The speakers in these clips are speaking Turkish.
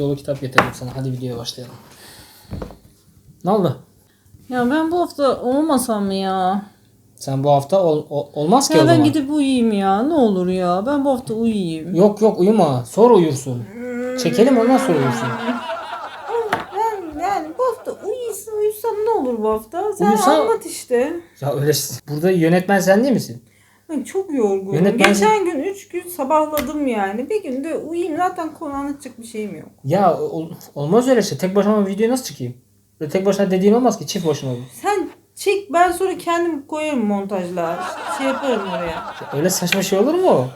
dolu kitap getirdim sana. Hadi videoya başlayalım. Ne oldu? Ya ben bu hafta olmasam mı ya? Sen bu hafta ol- ol- olmaz ki o Ya ben zaman. gidip uyuyayım ya. Ne olur ya. Ben bu hafta uyuyayım. Yok yok uyuma. Sonra uyursun. Çekelim ondan sonra uyursun. Ben yani bu hafta uyuysam uyusam ne olur bu hafta? Sen Uyusa- anlat işte. Ya öyle burada yönetmen sen değil misin? Çok yorgunum. Yönetmen- Geçen gün 3 gün sabahladım yani. Bir günde uyuyayım zaten konu anlatacak bir şeyim yok. Ya ol- olmaz öyle şey. Tek başıma videoya nasıl çıkayım? Böyle tek başına dediğim olmaz ki. Çift başına olur. Sen çek ben sonra kendim koyarım montajla. Şey yaparım oraya. Ya Öyle saçma şey olur mu?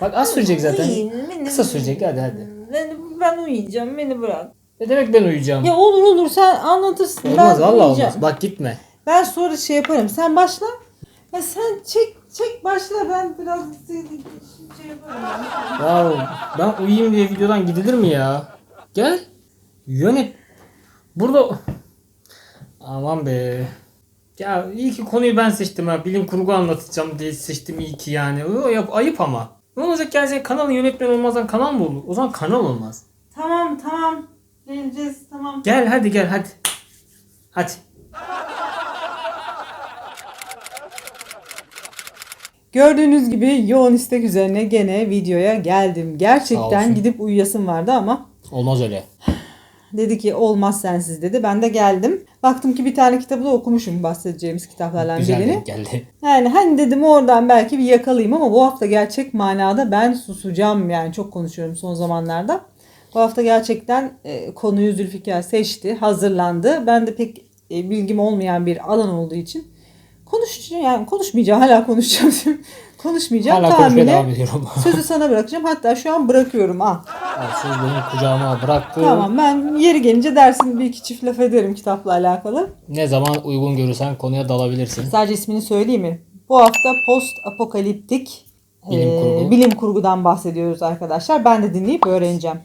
Bak az sürecek zaten. Uyuyayım, beni- Kısa sürecek hadi hadi. Ben, ben uyuyacağım beni bırak. Ne demek ben uyuyacağım? Ya olur olur sen anlatırsın. olmaz ben valla olmaz. Bak gitme. Ben sonra şey yaparım. Sen başla. Ya sen çek çek başla ben biraz şey yaparım. Ya ben uyuyayım diye videodan gidilir mi ya? Gel. Yönet. Burada... Aman be. Ya iyi ki konuyu ben seçtim ha. Bilim kurgu anlatacağım diye seçtim iyi ki yani. O yap, ayıp ama. Ne olacak yani senin kanalın yönetmen olmazdan kanal mı olur? O zaman kanal olmaz. Tamam tamam. Geleceğiz tamam. Gel hadi gel hadi. Hadi. Gördüğünüz gibi yoğun istek üzerine gene videoya geldim. Gerçekten gidip uyuyasım vardı ama Olmaz öyle. dedi ki olmaz sensiz dedi. Ben de geldim. Baktım ki bir tane kitabı da okumuşum bahsedeceğimiz kitaplardan Güzel birini. geldi. Yani hani dedim oradan belki bir yakalayayım ama bu hafta gerçek manada ben susacağım yani çok konuşuyorum son zamanlarda. Bu hafta gerçekten e, konuyu Zülfikar seçti, hazırlandı. Ben de pek e, bilgim olmayan bir alan olduğu için konuşacağım yani konuşmayacağım hala konuşacağım. konuşmayacağım Hala konuşmaya devam tahmini. ediyorum. Sözü sana bırakacağım. Hatta şu an bırakıyorum. Al. Ya Söz benim kucağıma bıraktı. Tamam ben yeri gelince dersin bir iki çift laf ederim kitapla alakalı. Ne zaman uygun görürsen konuya dalabilirsin. Sadece ismini söyleyeyim mi? Bu hafta post apokaliptik Bilim e, kurgu. bilim kurgudan bahsediyoruz arkadaşlar. Ben de dinleyip öğreneceğim.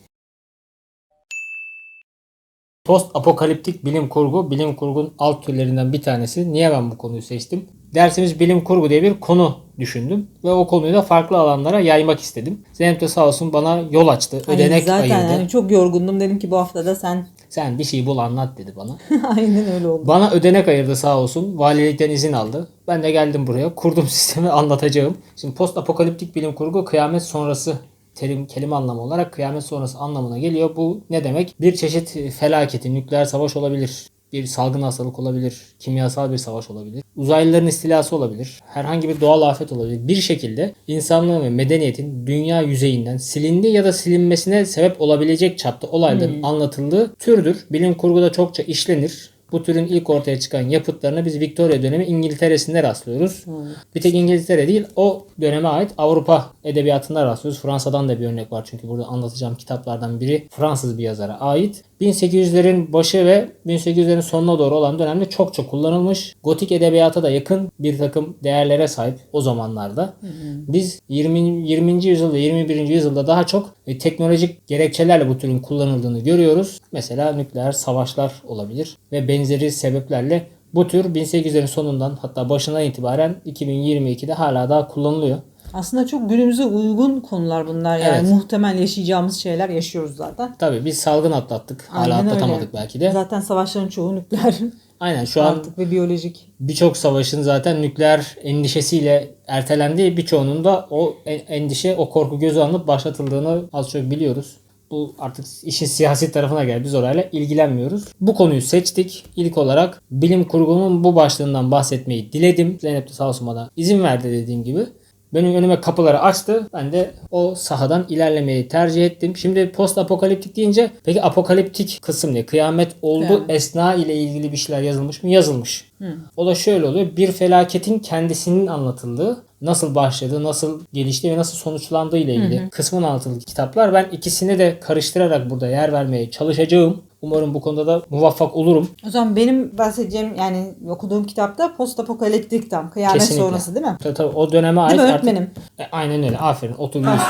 Post apokaliptik bilim kurgu, bilim kurgunun alt türlerinden bir tanesi. Niye ben bu konuyu seçtim? Dersimiz bilim kurgu diye bir konu düşündüm ve o konuyu da farklı alanlara yaymak istedim. Zeynep de sağ olsun bana yol açtı, ödenek Ay, zaten ayırdı. yani çok yorgundum dedim ki bu hafta da sen Sen bir şey bul anlat dedi bana. aynen öyle oldu. Bana ödenek ayırdı sağ olsun. Valilikten izin aldı. Ben de geldim buraya. Kurdum sistemi anlatacağım. Şimdi post apokaliptik bilim kurgu kıyamet sonrası terim kelime anlamı olarak kıyamet sonrası anlamına geliyor. Bu ne demek? Bir çeşit felaketi, nükleer savaş olabilir. Bir salgın hastalık olabilir. Kimyasal bir savaş olabilir. Uzaylıların istilası olabilir. Herhangi bir doğal afet olabilir. Bir şekilde insanlığın ve medeniyetin dünya yüzeyinden silindi ya da silinmesine sebep olabilecek çapta olayların anlatıldığı türdür. Bilim kurguda çokça işlenir. Bu türün ilk ortaya çıkan yapıtlarına biz Victoria dönemi İngiltere'sinde rastlıyoruz. Bir tek İngiltere değil o döneme ait Avrupa edebiyatında rastlıyoruz. Fransa'dan da bir örnek var çünkü burada anlatacağım kitaplardan biri Fransız bir yazara ait. 1800'lerin başı ve 1800'lerin sonuna doğru olan dönemde çokça kullanılmış. Gotik edebiyata da yakın bir takım değerlere sahip o zamanlarda. Biz 20. 20. yüzyılda 21. yüzyılda daha çok e, teknolojik gerekçelerle bu türün kullanıldığını görüyoruz. Mesela nükleer savaşlar olabilir ve benzeri sebeplerle bu tür 1800'lerin sonundan hatta başından itibaren 2022'de hala daha kullanılıyor. Aslında çok günümüze uygun konular bunlar yani Evet. muhtemel yaşayacağımız şeyler yaşıyoruz zaten. Tabii biz salgın atlattık. Hala Aynen öyle. atlatamadık belki de. Zaten savaşların çoğu nükleer Aynen şu an artık ve biyolojik. birçok savaşın zaten nükleer endişesiyle ertelendiği birçoğunun da o en- endişe, o korku gözü alınıp başlatıldığını az çok biliyoruz. Bu artık işin siyasi tarafına geldi. Biz orayla ilgilenmiyoruz. Bu konuyu seçtik. İlk olarak bilim kurgunun bu başlığından bahsetmeyi diledim. Zeynep de sağ olsun bana izin verdi dediğim gibi. Benim önüme kapıları açtı. Ben de o sahadan ilerlemeyi tercih ettim. Şimdi post apokaliptik deyince peki apokaliptik kısım ne? Kıyamet oldu Kıyamet. esna ile ilgili bir şeyler yazılmış mı? Yazılmış. O da şöyle oluyor. Bir felaketin kendisinin anlatıldığı, nasıl başladığı, nasıl gelişti ve nasıl sonuçlandığı ile ilgili kısmın anlatıldığı kitaplar. Ben ikisini de karıştırarak burada yer vermeye çalışacağım. Umarım bu konuda da muvaffak olurum. O zaman benim bahsedeceğim yani okuduğum kitapta post apokaliptik tam. Kıyamet Kesinlikle. sonrası değil mi? Tabii, tabii o döneme ait Değil mi artık- öğretmenim? E, aynen öyle. Aferin. Yüz.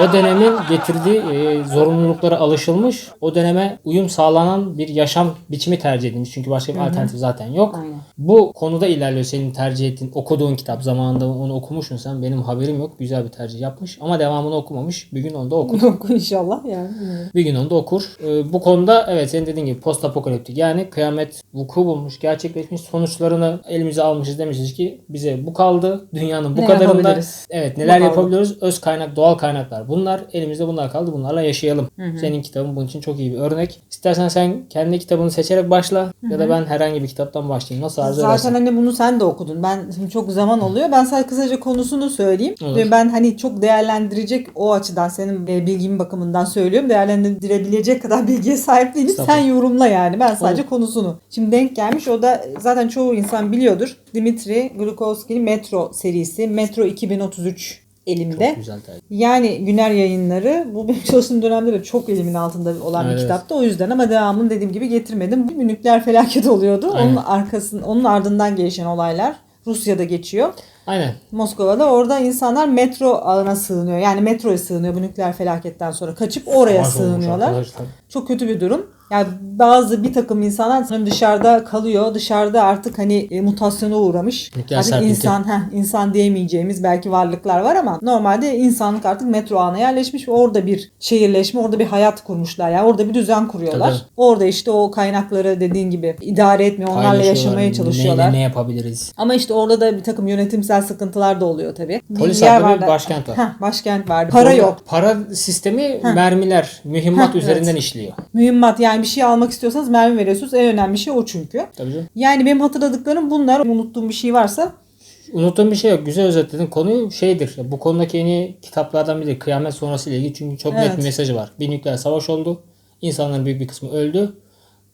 o dönemin getirdiği e, zorunluluklara alışılmış, o döneme uyum sağlanan bir yaşam biçimi tercih edilmiş. Çünkü başka bir alternatif zaten yok. Aynen. Bu konuda ilerliyor senin tercih ettiğin, okuduğun kitap. Zamanında onu okumuşsun sen. Benim haberim yok. Güzel bir tercih yapmış. Ama devamını okumamış. Bir gün onu da okur. Yok inşallah yani. Bir gün onu da okur. Ee, bu konuda evet senin dediğin gibi post apokaliptik yani kıyamet vuku bulmuş, gerçekleşmiş sonuçlarını elimize almışız demişiz ki bize bu kaldı. Dünyanın bu Ne kadarında evet neler kaldı. yapabiliyoruz? Öz kaynak, doğal kaynaklar. Bunlar elimizde bunlar kaldı. Bunlarla yaşayalım. Senin kitabın bunun için çok iyi bir örnek. İstersen sen kendi kitabını seçerek başla ya da ben herhangi bir kitaptan başlayayım. Nasıl arzu Zaten edersen. hani bunu sen de okudun. Ben şimdi çok zaman oluyor. Ben sadece kısaca konusunu söyleyeyim. Olur. Ben hani çok değerlendirecek o açıdan senin e, bilgin bakımından söylüyorum. Değerlendirebilecek kadar bilgiye sahip değilim. Sen Estağfurullah. yorumla yani. Ben sadece konusunu. Şimdi denk gelmiş. O da zaten çoğu insan biliyordur. Dimitri Glukovski'nin Metro serisi. Metro 2033 elimde. Çok güzel tercih. Yani Güner yayınları bu benim çalıştığım dönemde de çok elimin altında olan bir Evet. kitaptı. O yüzden ama devamını dediğim gibi getirmedim. Bir nükleer felaket oluyordu. Aynen. Onun arkasının onun ardından gelişen olaylar Rusya'da geçiyor. Aynen. Moskova'da orada insanlar metro ağına sığınıyor. Yani metroya sığınıyor bu nükleer felaketten sonra. Kaçıp oraya Savaş sığınıyorlar. Çok kötü bir durum. Yani bazı bir takım insanlar sanırım dışarıda kalıyor. Dışarıda artık hani e, mutasyona uğramış. Nükleer artık serpinti. insan heh, insan diyemeyeceğimiz belki varlıklar var ama normalde insanlık artık metro ağına yerleşmiş ve orada bir şehirleşme, orada bir hayat kurmuşlar. Yani orada bir düzen kuruyorlar. Tabii. Orada işte o kaynakları dediğin gibi idare etmeye, onlarla yaşamaya çalışıyorlar. Neyle ne yapabiliriz? Ama işte orada da bir takım yönetimsel sıkıntılar da oluyor tabii. Polis adlı bir var başkent var. Heh, başkent vardı. Para Orada yok. Para sistemi mermiler, mühimmat Heh, üzerinden evet. işliyor. Mühimmat yani bir şey almak istiyorsanız mermi veriyorsunuz. En önemli şey o çünkü. Tabii canım. Yani benim hatırladıklarım bunlar. Unuttuğum bir şey varsa Unuttuğum bir şey yok. Güzel özetledin. Konuyu şeydir. Bu konudaki en iyi kitaplardan biri. Kıyamet sonrası ile ilgili. Çünkü çok net Evet. bir mesajı var. Bir nükleer savaş oldu. İnsanların büyük bir kısmı öldü.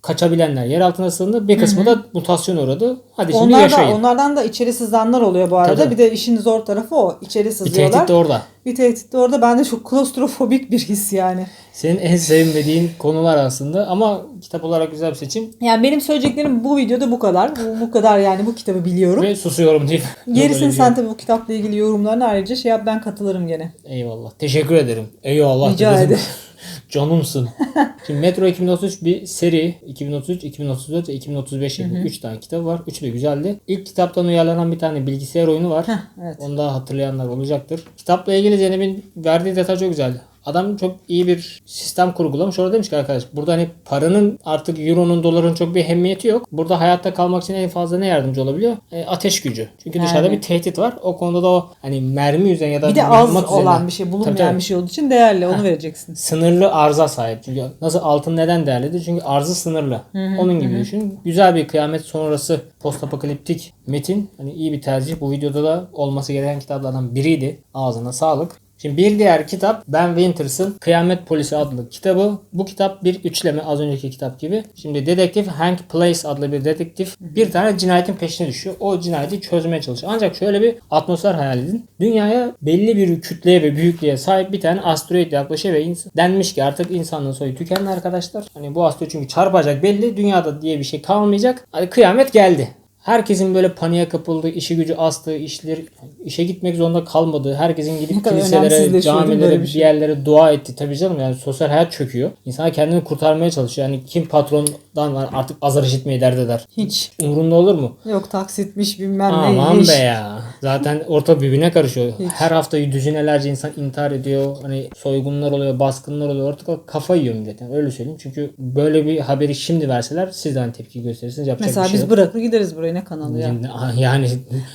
Kaçabilenler yer altına sığındı. Bir kısmı da mutasyon uğradı. Hadi şimdi onlar da, yaşayın. onlardan da içeri sızanlar oluyor bu arada. Tabii. Bir de işin zor tarafı o. İçeri bir sızıyorlar. tehdit de orada. Bir tehdit de orada. Bende çok klostrofobik bir his yani. Senin en sevmediğin konular aslında. Ama kitap olarak güzel bir seçim. Yani benim söyleyeceklerim bu videoda bu kadar. Bu, bu kadar yani bu kitabı biliyorum. Ve susuyorum deyip. Gerisini sen şey. tabii bu kitapla ilgili yorumlarını ayrıca şey yap ben katılırım gene. Eyvallah. Teşekkür ederim. Eyvallah. Rica dedim. ederim. Canımsın. Şimdi Metro 2033 bir seri. 2033, 2034 ve 2035 şeklinde 3 tane kitabı var. Üçü de güzeldi. İlk kitaptan uyarlanan bir tane bilgisayar oyunu var. evet. Onu da hatırlayanlar olacaktır. Kitapla ilgili Zeynep'in verdiği detay çok güzeldi. Adam çok iyi bir sistem kurgulamış. Orada demiş ki arkadaş burada hani paranın artık euronun doların çok bir ehemmiyeti yok. Burada hayatta kalmak için en fazla ne yardımcı olabiliyor? E, ateş gücü. Çünkü dışarıda Yani. bir tehdit var. O konuda da o hani mermi üzerine ya da Bir de az mühimmat olan bir şey, Tabii, bulunmayan tabii bir şey olduğu için değerli. Onu vereceksin. sınırlı arza sahip. Çünkü nasıl altın neden değerlidir? Çünkü arzı sınırlı. Onun gibi düşün. Güzel bir kıyamet sonrası post apokaliptik metin. Hani iyi bir tercih. Bu videoda da olması gereken kitaplardan biriydi. Ağzına sağlık. Şimdi bir diğer kitap Ben Winters'ın Kıyamet Polisi adlı kitabı. Bu kitap bir üçleme az önceki kitap gibi. Şimdi dedektif Hank Place adlı bir dedektif bir tane cinayetin peşine düşüyor. O cinayeti çözmeye çalışıyor. Ancak şöyle bir atmosfer hayal edin. Dünyaya belli bir kütleye ve büyüklüğe sahip bir tane asteroid yaklaşıyor ve denmiş ki artık insanlığın soyu tükendi arkadaşlar. Hani bu asteroid çünkü çarpacak belli. Dünyada diye bir şey kalmayacak. Hani kıyamet geldi. Herkesin böyle paniğe kapıldığı, işi gücü astığı, işler işe gitmek zorunda kalmadığı, herkesin gidip kiliselere, camilere, bir şey? yerlere dua etti. Tabii canım yani sosyal hayat çöküyor. İnsanlar kendini kurtarmaya çalışıyor. Yani kim patrondan var artık azar işitmeyi dert eder. Hiç. Umurunda olur mu? Yok taksitmiş bilmem Aman neymiş. be ya. Zaten orta birbirine karışıyor. Her hafta düzinelerce insan intihar ediyor. Hani soygunlar oluyor, baskınlar oluyor. Ortak kafa yiyor millet. Yani öyle söyleyeyim. Çünkü böyle bir haberi şimdi verseler sizden tepki gösterirsiniz. Yapacak Mesela bir şey biz yok. bırakır gideriz buraya ne kanalı ya. Yani, yani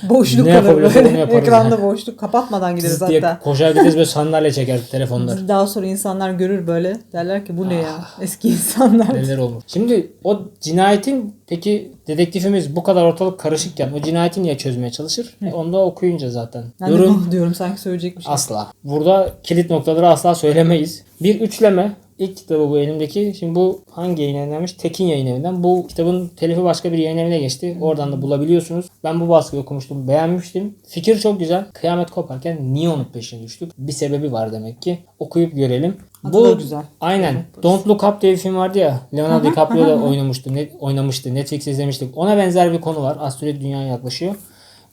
Boşluk ne kalır böyle. Ekranda boşluk. Kapatmadan gideriz diye hatta. koşar gideriz böyle sandalye çeker telefonlar. Daha sonra insanlar görür böyle. Derler ki bu ne ya? Ah. Eski insanlar. Neler olmuş. Şimdi o cinayetin peki dedektifimiz bu kadar ortalık karışıkken o cinayeti niye çözmeye çalışır? E, onu da okuyunca zaten. Ben de Yorum bunu diyorum sanki söyleyecekmiş. asla. Burada kilit noktaları asla söylemeyiz. Bir üçleme İlk kitabı bu elimdeki. Şimdi bu hangi yayın evinden? Tekin yayın evinden. Bu kitabın telifi başka bir yayın evine geçti. Oradan da bulabiliyorsunuz. Ben bu baskıyı okumuştum. Beğenmiştim. Fikir çok güzel. Kıyamet koparken niye onun peşine düştük? Bir sebebi var demek ki. Okuyup görelim. Adı da güzel. Aynen. Don't Look Up diye bir film vardı ya. Leonardo DiCaprio da oynamıştı. Ne, oynamıştı. Netflix'te izlemiştik. Ona benzer bir konu var. Asteroid dünyaya yaklaşıyor.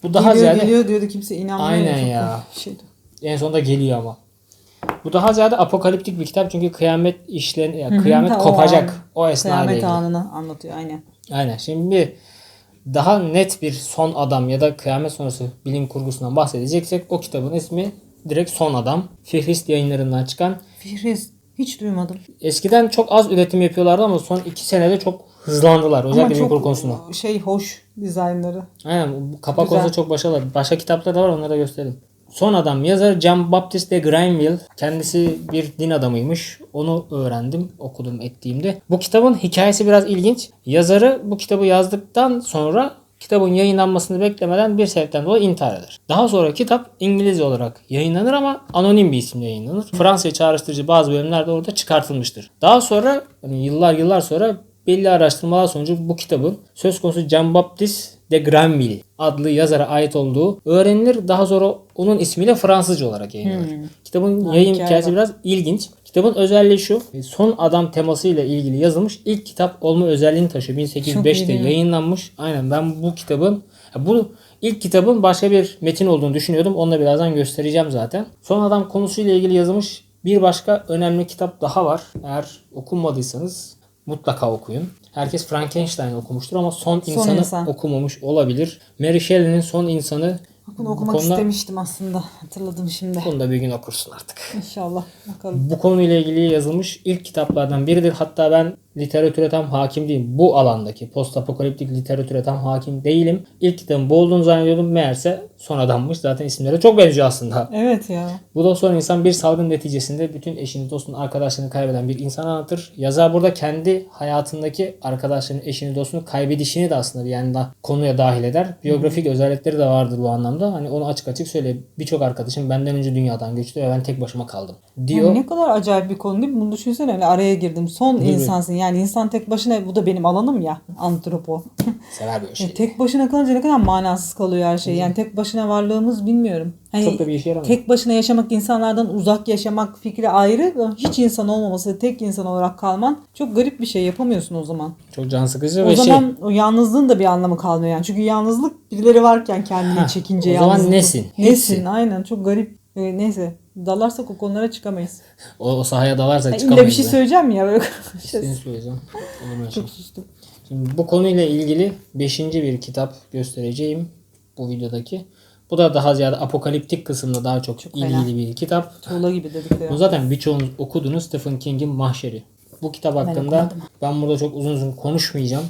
Bu daha geliyor ziyade geliyor diyordu kimse inanmıyor. Aynen ya. Şeydi. en sonunda geliyor ama. Bu daha ziyade apokaliptik bir kitap çünkü kıyamet işlen ya kıyamet ta o kopacak an. o esnada Kıyamet ilgili. anını anlatıyor aynen. Aynen. Şimdi daha net bir son adam ya da kıyamet sonrası bilim kurgusundan bahsedeceksek o kitabın ismi direkt Son Adam. Fihrist yayınlarından çıkan. Fihriz hiç duymadım. Eskiden çok az üretim yapıyorlardı ama son iki senede çok hızlandılar. Özellikle Ama kurgu konusunda. şey hoş dizaynları. Aynen. Bu kapak Güzel. konusunda çok başarılı. Başka kitaplar da var onları da göstereyim. Son adam yazar John Baptist de Granville. Kendisi bir din adamıymış. Onu öğrendim okudum ettiğimde. Bu kitabın hikayesi biraz ilginç. Yazarı bu kitabı yazdıktan sonra kitabın yayınlanmasını beklemeden bir sebepten dolayı intihar eder. Daha sonra kitap İngilizce olarak yayınlanır ama anonim bir isimle yayınlanır. Fransa'ya çağrıştırıcı bazı bölümler de orada çıkartılmıştır. Daha sonra hani yıllar yıllar sonra belli araştırmalar sonucu bu kitabın söz konusu Jean Baptiste de Granville adlı yazara ait olduğu öğrenilir. Daha sonra onun ismiyle Fransızca olarak yayınlanır. Kitabın Ha, yayın hikaye hikayesi biraz ilginç. Kitabın özelliği şu. Son adam temasıyla ilgili yazılmış ilk kitap olma özelliğini taşıyor. Çok iyi 1805'te değil mi? yayınlanmış. Aynen ben bu kitabın bu ilk kitabın başka bir metin olduğunu düşünüyordum. Onu da birazdan göstereceğim zaten. Son adam konusuyla ilgili yazılmış bir başka önemli kitap daha var. Eğer okunmadıysanız mutlaka okuyun. Herkes Frankenstein okumuştur ama Son, İnsanı İnsan. okumamış olabilir. Mary Shelley'nin Son İnsanı Bunu bu okumak konuda, istemiştim aslında. Hatırladım şimdi. Bunu da bir gün okursun artık. İnşallah. Bakalım. Bu konuyla ilgili yazılmış ilk kitaplardan biridir. Hatta ben literatüre tam hakim değilim. Bu alandaki post apokaliptik literatüre tam hakim değilim. İlk kitabın bu olduğunu zannediyordum. Meğerse sonradanmış. Zaten isimleri çok benziyor aslında. Evet ya. Bu da son insan bir salgın neticesinde bütün eşini, dostunu, arkadaşlarını kaybeden bir insan anlatır. Yazar burada kendi hayatındaki arkadaşlarını, eşini, dostunu kaybedişini de aslında bir yani da konuya dahil eder. Biyografik özellikleri de vardır bu anlamda. Hani onu açık açık söyle. Birçok arkadaşım benden önce dünyadan göçtü ve ben tek başıma kaldım. Diyor. Yani ne kadar acayip bir konu değil mi? Bunu düşünsene öyle araya girdim. Son mi? insansın. Yani insan tek başına bu da benim alanım ya. Antropo. Sever böyle şey. tek başına kalınca ne kadar manasız kalıyor her şey. Yani tek başına varlığımız bilmiyorum. Hani Çok da bir işe yaramıyor. tek başına yaşamak, insanlardan uzak yaşamak fikri ayrı. Hiç insan olmaması, tek insan olarak kalman çok garip bir şey. Yapamıyorsun o zaman. Çok can sıkıcı O ve şey. zaman o yalnızlığın da bir anlamı kalmıyor yani. Çünkü yalnızlık birileri varken kendini çekince o zaman yalnızlık. nesin? Nesin Hiçsin. aynen çok garip. E, neyse dalarsak o konulara çıkamayız. O, o sahaya dalarsak Yani illa çıkamayız. bir şey söyleyeceğim ya böyle İstediğini söyleyeceğim. Şey? çok sustum. Şimdi bu konuyla ilgili 5. bir kitap göstereceğim bu videodaki. Bu da daha ziyade apokaliptik kısımda daha çok, ilgili bir kitap. Tuğla gibi dedikleri. Bu zaten birçoğunuz okuduğunuz Stephen King'in Mahşeri. Bu kitap hakkında okumadım. ben burada çok uzun uzun konuşmayacağım.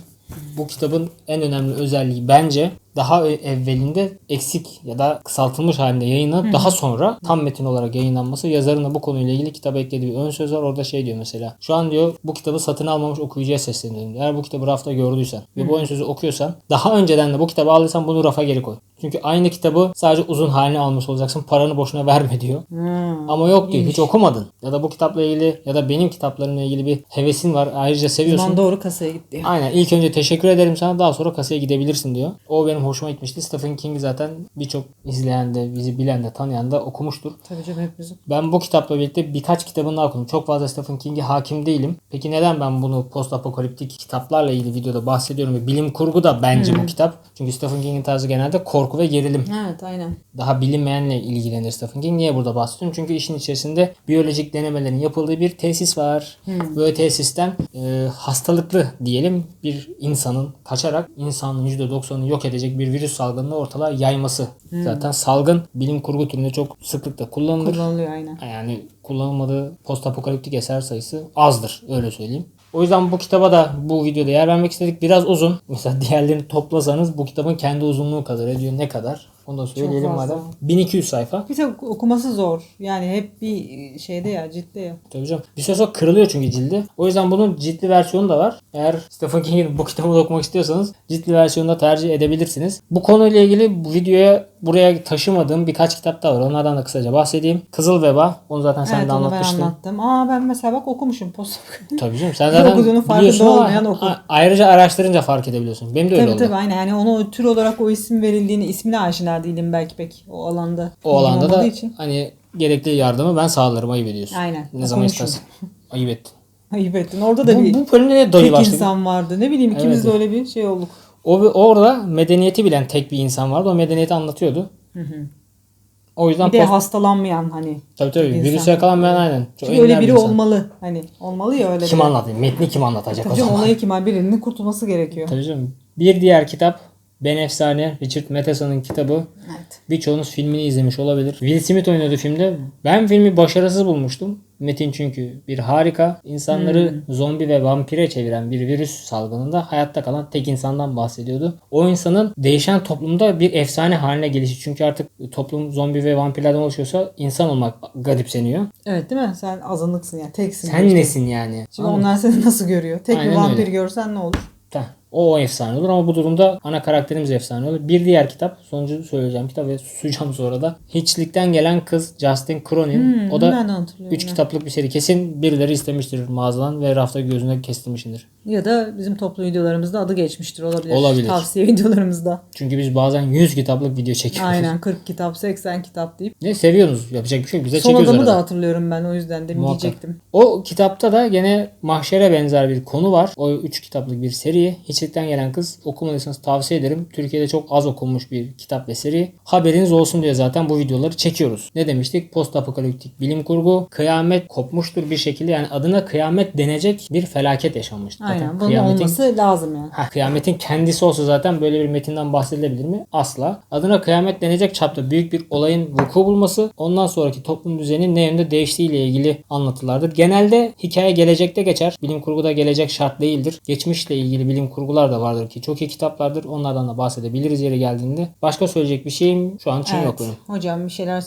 Bu kitabın en önemli özelliği bence daha ö- evvelinde eksik ya da kısaltılmış halinde yayınlanıp daha sonra tam metin olarak yayınlanması yazarın da bu konuyla ilgili kitaba eklediği bir ön söz var. Orada şey diyor mesela. Şu an diyor bu kitabı satın almamış okuyucuya sesleniyorum. Eğer bu kitabı rafta gördüysen ve bu ön sözü okuyorsan daha önceden de bu kitabı aldıysan bunu rafa geri koy. Çünkü aynı kitabı sadece uzun halini almış olacaksın. Paranı boşuna verme diyor. Hmm. Ama yok diyor hiç okumadın. Ya da bu kitapla ilgili ya da benim kitaplarımla ilgili bir hevesin var. Ayrıca seviyorsun. zaman doğru kasaya gitti. Aynen ilk önce teşekkür ederim sana daha sonra kasaya gidebilirsin diyor. O benim hoşuma gitmişti. Stephen King zaten birçok izleyen de bizi bilen de tanıyan da okumuştur. Tabii canım hepimizin. Ben bu kitapla birlikte birkaç kitabını daha okudum. Çok fazla Stephen King'e hakim değilim. Peki neden ben bunu post apokaliptik kitaplarla ilgili videoda bahsediyorum ve bilim kurgu da bence bu kitap. Çünkü Stephen King'in tarzı genelde korku ve gerilim. Evet aynen. Daha bilinmeyenle ilgilenir Stephen King. Niye burada bahsediyorum? Çünkü işin içerisinde biyolojik denemelerin yapıldığı bir tesis var. Böyle tesisten e, hastalıklı diyelim bir insanın kaçarak insanın %90'ını yok edecek bir virüs salgınını ortalığa yayması. Zaten salgın bilim kurgu türünde çok sıklıkla kullanılır. Kullanılıyor aynen. Yani kullanılmadığı post apokaliptik eser sayısı azdır öyle söyleyeyim. O yüzden bu kitaba da bu videoda yer vermek istedik. Biraz uzun. Mesela diğerlerini toplasanız bu kitabın kendi uzunluğu kadar ediyor. Ne kadar? Onu da söyleyelim fazla. madem. 1200 sayfa. Bir tek okuması zor. Yani hep bir şeyde ya ciddi ya. Tabii canım. Bir süre sonra kırılıyor çünkü cildi. O yüzden bunun ciltli versiyonu da var. Eğer Stephen King'in bu kitabını okumak istiyorsanız ciltli versiyonu da tercih edebilirsiniz. Bu konuyla ilgili bu videoya buraya taşımadığım birkaç kitap daha var. Onlardan da kısaca bahsedeyim. Kızıl Veba. Onu zaten sen evet de onu anlatmıştın. anlattım. Aa ben mesela bak okumuşum post. Tabii canım. Sen zaten Okuduğunu farkında olmayan okur. a- ayrıca araştırınca fark edebiliyorsun. Benim de öyle tabii oldu. tabii aynen. Yani ona o tür olarak o isim verildiğini ismine aşina değilim belki pek o alanda. O alanda da için. hani gerekli yardımı ben sağlarım ayıp ediyorsun. Aynen. Ne zaman Okumuşum. istersen. Ayıp ettin. Ayıp ettin. Orada da Bu, bir bu bölümde tek insan vardı. Ne bileyim ikimiz Evet. de öyle bir şey olduk. O orada medeniyeti bilen tek bir insan vardı. O medeniyeti anlatıyordu. O yüzden Bir de post- hastalanmayan hani. tabii tabii insan. virüse yakalanmayan aynen. Çok Çünkü öyle bir biri insan. olmalı. Hani olmalı ya öyle Kim biri. anlatayım? Metni kim anlatacak Tabii o canım zaman? olayı kim birinin kurtulması gerekiyor. Tabii canım. Bir diğer kitap Ben Efsane Richard Matheson'ın kitabı. Evet. Birçoğunuz filmini izlemiş olabilir. Will Smith oynadı filmde. Ben filmi başarısız bulmuştum. Metin çünkü bir harika. İnsanları zombi ve vampire çeviren bir virüs salgınında hayatta kalan tek insandan bahsediyordu. O insanın değişen toplumda bir efsane haline gelişi. Çünkü artık toplum zombi ve vampirlerden oluşuyorsa insan olmak garipseniyor. Evet değil mi? Sen azınlıksın yani teksin. Sen nesin yani? Şimdi Anladın mı? onlar seni nasıl görüyor? Tek Aynen bir vampir öyle. görsen ne olur? O, o efsane olur ama bu durumda ana karakterimiz efsane olur. Bir diğer kitap, sonucu söyleyeceğim kitap ve susacağım sonra da. Hiçlikten gelen kız Justin Cronin. o Hmm, ben da de hatırlıyorum 3 ya. kitaplık bir seri. Kesin birileri istemiştir mağazadan ve rafta gözüne kestirmişindir. Ya da bizim toplu videolarımızda adı geçmiştir olabilir. Olabilir. Tavsiye videolarımızda. Çünkü biz bazen 100 kitaplık video çekiyoruz. Aynen 40 kitap 80 kitap deyip. Ne seviyorsunuz. Yapacak bir şey yok. Bize Son çekiyoruz adamı da arada. hatırlıyorum ben o yüzden de Muhakkak. diyecektim. O kitapta da gene mahşere benzer bir konu var. O 3 kitaplık bir seri. Hiçlikten gelen kız okumadıysanız tavsiye ederim. Türkiye'de çok az okunmuş bir kitap ve seri. Haberiniz olsun diye zaten bu videoları çekiyoruz. Ne demiştik? Post apokaliptik bilim kurgu. Kıyamet kopmuştur bir şekilde. Yani adına kıyamet denecek bir felaket yaşanmıştır. Aynen Zaten bunun kıyametin olması lazım yani. Ha, kıyametin kendisi olsa zaten böyle bir metinden bahsedilebilir mi? Asla. Adına kıyamet denecek çapta büyük bir olayın vuku bulması, ondan sonraki toplum düzeninin ne yönde değiştiğiyle ilgili anlatılardır. Genelde hikaye gelecekte geçer. Bilim kurguda gelecek şart değildir. Geçmişle ilgili bilim kurgular da vardır ki çok iyi kitaplardır. Onlardan da bahsedebiliriz yeri geldiğinde. Başka söyleyecek bir şeyim şu an için yok benim. Hocam bir şeyler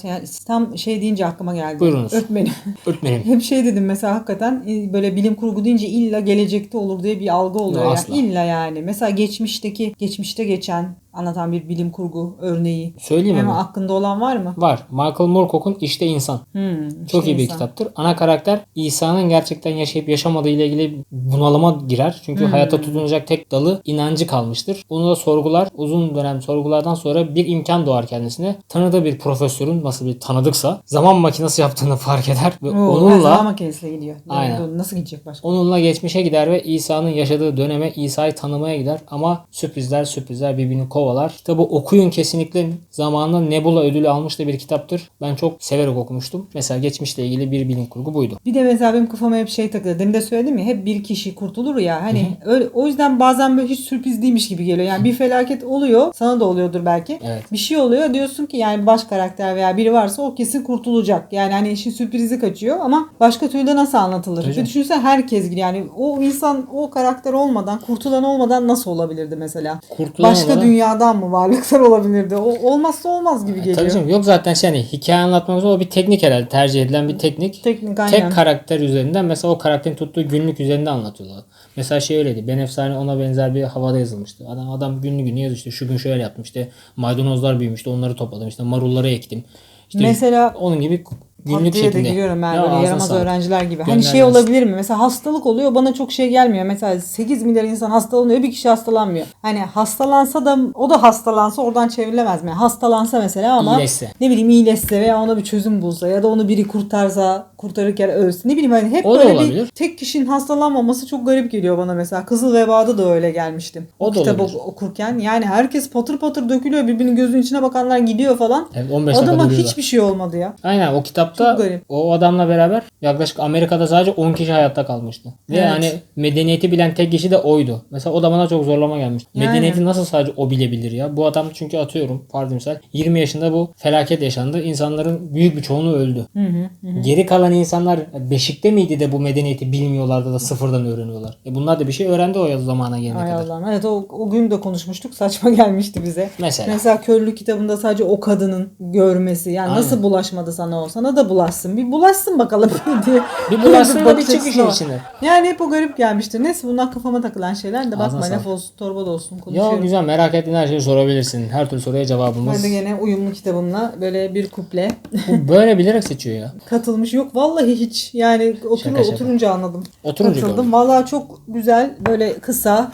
tam şey deyince aklıma geldi. Buyurunuz. Öğretmenim. Öğretmenim. Hep şey dedim mesela hakikaten böyle bilim kurgu deyince illa gelecekte olur diye bir algı oluyor. Ya. asla. İlla yani. Mesela geçmişteki, geçmişte geçen anlatan bir bilim kurgu örneği. Söyleyeyim Hemen mi? aklında olan var mı? Var. Michael Moorcock'un İşte İnsan. Hmm, Çok şey iyi bir insan. kitaptır. Ana karakter İsa'nın gerçekten yaşayıp yaşamadığı ile ilgili bunalıma girer. Çünkü Hmm. hayata tutunacak tek dalı inancı kalmıştır. Onu da sorgular. Uzun dönem sorgulardan sonra bir imkan doğar kendisine. Tanıdığı bir profesörün nasıl bir tanıdıksa zaman makinesi yaptığını fark eder ve Oo, her zaman onunla makinesiyle gidiyor. Aynen. Nasıl gidecek başka? onunla geçmişe gider ve İsa'nın yaşadığı döneme İsa'yı tanımaya gider. Ama sürprizler sürprizler birbirini kovalar. Kitabı okuyun kesinlikle. Zamanında Nebula ödülü almış da bir kitaptır. Ben çok severek okumuştum. Mesela geçmişle ilgili bir bilim kurgu buydu. Bir de mesela benim kafama hep şey takılıyor. Demin de söyledim ya hep bir kişi kurtulur ya. Hani öyle o yüzden bazen böyle hiç sürpriz değilmiş gibi geliyor. Yani bir felaket oluyor. Sana da oluyordur belki. Evet. Bir şey oluyor diyorsun ki yani baş karakter veya biri varsa o kesin kurtulacak. Yani hani işin sürprizi kaçıyor ama başka türlü de nasıl anlatılır? Canım. düşünsene herkes gibi yani o insan o karakter olmadan kurtulan olmadan nasıl olabilirdi mesela? Kurtulan Başka olmadan- dünyadan mı varlıklar olabilirdi? O olmazsa olmaz gibi geliyor. Tabii canım. Yok zaten şey hani hikaye anlatmamız o bir teknik herhalde tercih edilen bir teknik. Teknik aynen. Tek karakter üzerinden mesela o karakterin tuttuğu günlük üzerinde anlatıyorlar. Mesela şey öyleydi. Ben Efsane ona benzer bir havada yazılmıştı. Adam adam günlük günü yazıyor işte şu gün şöyle yaptım işte maydanozlar büyümüştü onları topladım işte marulları ektim. İşte Mesela onun gibi günlük Pat de giriyorum ben Ya böyle yaramaz sağlık. öğrenciler gibi. Hani Göndermez. şey olabilir mi? Mesela hastalık oluyor bana çok şey gelmiyor. Mesela 8 milyar insan hastalanıyor bir kişi hastalanmıyor. Hani hastalansa da o da hastalansa oradan çevrilemez mi? Hastalansa mesela ama İyileşse. ne bileyim iyileşse veya ona bir çözüm bulsa ya da onu biri kurtarsa kurtarırken ölsün. Ne bileyim hani hep O böyle bir tek kişinin hastalanmaması çok garip geliyor bana mesela. Kızıl Veba'da da öyle gelmiştim. O, O kitabı olabilir. okurken yani herkes patır patır dökülüyor birbirinin gözünün içine bakanlar gidiyor falan. Evet, 15 dakika Adama hiçbir şey olmadı ya. Aynen o kitap kitapta o adamla beraber yaklaşık Amerika'da sadece 10 kişi hayatta kalmıştı. Ve Evet. hani medeniyeti bilen tek kişi de oydu. Mesela o da bana çok zorlama gelmişti. Yani. Medeniyeti nasıl sadece o bilebilir ya? Bu adam çünkü atıyorum farz misal 20 yaşında bu felaket yaşandı. İnsanların büyük bir çoğunluğu öldü. Hı hı. Geri kalan insanlar Beşik'te miydi de bu medeniyeti bilmiyorlardı da sıfırdan öğreniyorlar. E bunlar da bir şey öğrendi o zamana gelene Ay kadar. Allah'ım. Evet o, o gün de konuşmuştuk. Saçma gelmişti bize. Mesela. Mesela körlük kitabında sadece o kadının görmesi. Yani Aynen. nasıl bulaşmadı sana o? Sana da bulaşsın. Bir bulaşsın bakalım diye. Bir bulaşsın da bir bakış çık açısı işin var. içine. Yani hep o garip gelmişti. Neyse bunlar kafama takılan şeyler de bakma laf olsun torba da olsun konuşuyorum. güzel merak ettiğin her şeyi sorabilirsin. Her türlü soruya cevabımız. Ben de gene uyumlu kitabımla böyle bir kuple Bu böyle bilerek seçiyor ya. katılmış. Yok vallahi hiç. Yani otur, Şaka şaka. oturunca anladım. Oturunca Katıldım. Vallahi çok güzel böyle kısa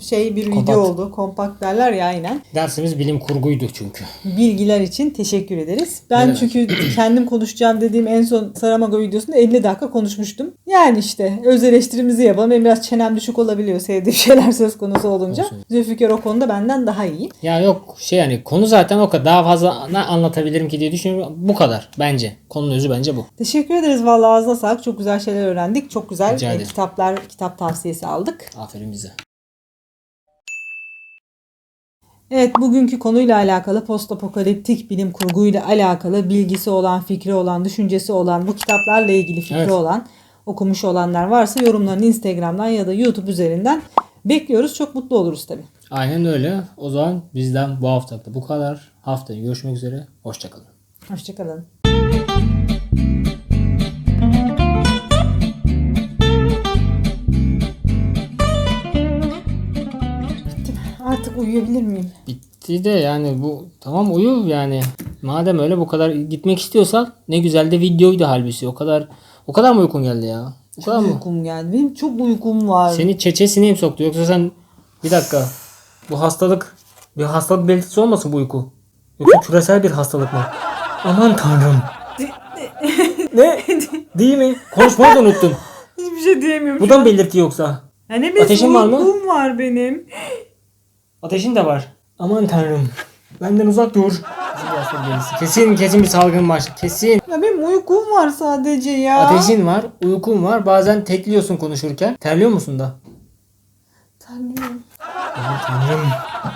şey bir Kompakt. video oldu. Kompakt derler ya aynen. Dersimiz bilim kurguydu çünkü. bilgiler için teşekkür ederiz. Ben Evet. çünkü kendim konuşacağım dediğim en son Saramago videosunda 50 dakika konuşmuştum. Yani işte öz eleştirimizi yapalım. Benim biraz çenem düşük olabiliyor sevdiğim şeyler söz konusu olunca. Zülfikar o konuda benden daha iyi. Ya yok şey yani konu zaten o kadar. Daha fazla ne anlatabilirim ki diye düşünüyorum. Bu kadar bence. Konunun özü bence bu. Teşekkür ederiz vallahi ağzına sağlık. Çok güzel şeyler öğrendik. Çok güzel e, kitaplar, kitap tavsiyesi aldık. Aferin bize. Evet bugünkü konuyla alakalı post apokaliptik bilim kurguyla alakalı bilgisi olan, fikri olan, düşüncesi olan, bu kitaplarla ilgili fikri Evet. olan, okumuş olanlar varsa yorumlarını Instagram'dan ya da YouTube üzerinden bekliyoruz. Çok mutlu oluruz tabii. Aynen öyle. O zaman bizden bu haftalık da bu kadar. Haftaya görüşmek üzere. Hoşçakalın. Hoşçakalın. Uyuyabilir miyim? Bitti de yani bu tamam uyu yani. Madem öyle bu kadar gitmek istiyorsan ne güzel de videoydu halbuki. O kadar o kadar mı uykun geldi ya? O kadar mı? Uykum geldi. Benim çok uykum var. Seni çeçesine mi soktu yoksa sen bir dakika bu hastalık bir hastalık belirtisi olmasın bu uyku? Yoksa küresel bir hastalık mı? Aman tanrım. ne? Değil mi? Konuşmayı da unuttun. Hiçbir şey diyemiyorum. Bu da mı belirti yoksa? Ya ne bileyim, Ateşin var mı? Uykum var benim. Ateşin de var. Aman tanrım. Benden uzak dur. Kesin. Kesin bir salgın var. Kesin. Ya benim uykum var sadece ya. Ateşin var, uykun var. Bazen tekliyorsun konuşurken. Terliyor musun da? Tanrım. Aman tanrım.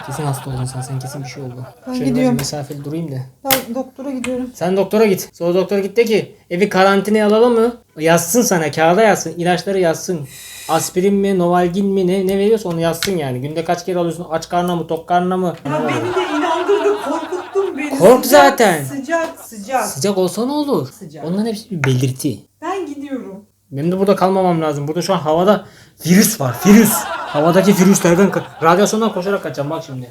Kesin hasta oldun sen. Sen kesin bir şey oldu. Ben Şöyle gidiyorum. mesafeli durayım da. Ben doktora gidiyorum. Sen doktora git. Sonra doktora git de ki evi karantinaya alalım mı? Yazsın sana kağıda yazsın. ilaçları yazsın. Aspirin mi, Novalgin mi ne, ne veriyorsa onu yazsın yani. Günde kaç kere alıyorsun? Aç karnına mı, tok karnına mı? Ya beni de inandırdın, korkuttun beni. Kork Sıcak, zaten. Sıcak, sıcak. Sıcak olsa ne olur? Sıcak. Onların hepsi bir belirti. Ben gidiyorum. Benim de burada kalmamam lazım. Burada şu an havada virüs var. Virüs. Havadaki virüslerden ka- radyasyondan koşarak kaçacağım bak şimdi.